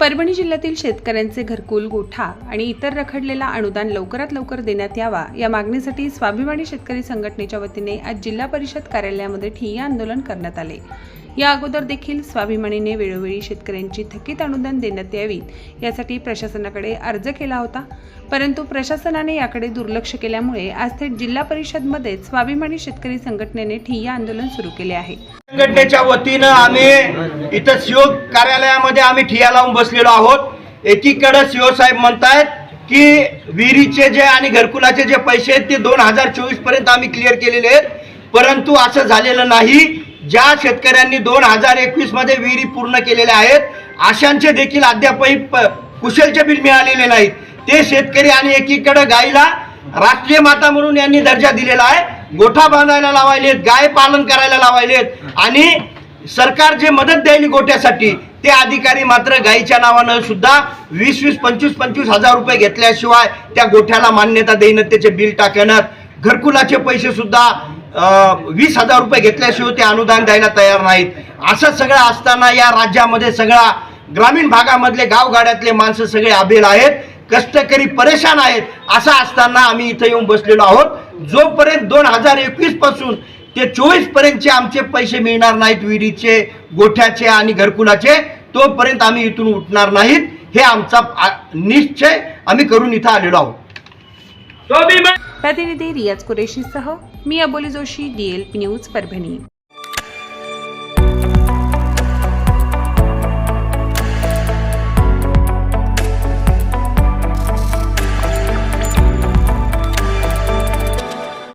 परभणी जिल्ह्यातील शेतकऱ्यांचे घरकुल गोठा आणि इतर रखडलेला अनुदान लवकरात लवकर देण्यात यावा. या मागणीसाठी स्वाभिमानी शेतकरी संघटनेच्या वतीने आज जिल्हा परिषद कार्यालयामध्ये ठिय्या आंदोलन करण्यात आले. या अगोदर देखील स्वाभिमानीने वेळोवेळी शेतकऱ्यांची थकीत अनुदान देण्यात यावीत यासाठी प्रशासनाकडे अर्ज केला होता. परंतु प्रशासनाने याकडे दुर्लक्ष केल्यामुळे आज थेट जिल्हा परिषदमध्ये स्वाभिमानी शेतकरी संघटनेने ठिय्या आंदोलन सुरू केले आहे. संघटनेच्या वतीनं आम्ही इथं सीओ कार्यालयामध्ये आम्ही ठिया लावून बसलेलो आहोत. एकीकडे सीओ साहेब म्हणतायत की विहिरीचे जे आणि घरकुलाचे जे पैसे आहेत ते दोन हजार चोवीसपर्यंत आम्ही क्लिअर केलेले आहेत. परंतु असं झालेलं नाही. ज्या शेतकऱ्यांनी दोन हजार एकवीसमध्ये विहिरी पूर्ण केलेल्या आहेत अशांचे देखील अद्यापही प- कुशलचे बिल मिळालेले नाहीत. ते शेतकरी आणि एकीकडे गायीला राष्ट्रीय माता म्हणून यांनी दर्जा दिलेला आहे. गोठा बांधायला लावायलेत गाय पालन करायला लावायलेत. आणि सरकार जे मदत द्यायली गोट्यासाठी ते अधिकारी मात्र गाईच्या नावानं सुद्धा वीस वीस पंचवीस पंचवीस हजार रुपये घेतल्याशिवाय त्या गोठ्याला मान्यता देईन त्याचे बिल टाकणार घरकुलाचे पैसे सुद्धा वीस हजार रुपये घेतल्याशिवाय ते अनुदान द्यायला तयार नाहीत. असं सगळं असताना या राज्यामध्ये सगळा ग्रामीण भागामधले गावगाड्यातले माणसं सगळे आबेल आहेत कष्टकरी परेशान आहेत असं असताना आम्ही इथं येऊन बसलेलो आहोत. जोपर्यंत दोन हजार एकवीसपासून ते चोवीस पर्यंतचे आमचे पैसे मिळणार नाहीत विहिरीचे गोठ्याचे आणि घरकुलाचे. तोपर्यंत आम्ही इथून उठणार नाहीत. हे आमचा निश्चय आम्ही करून इथं आलेलो आहोत. प्रतिनिधी रियाज कुरेशीसह मी अबोली जोशी डीएलपी न्यूज परभणी.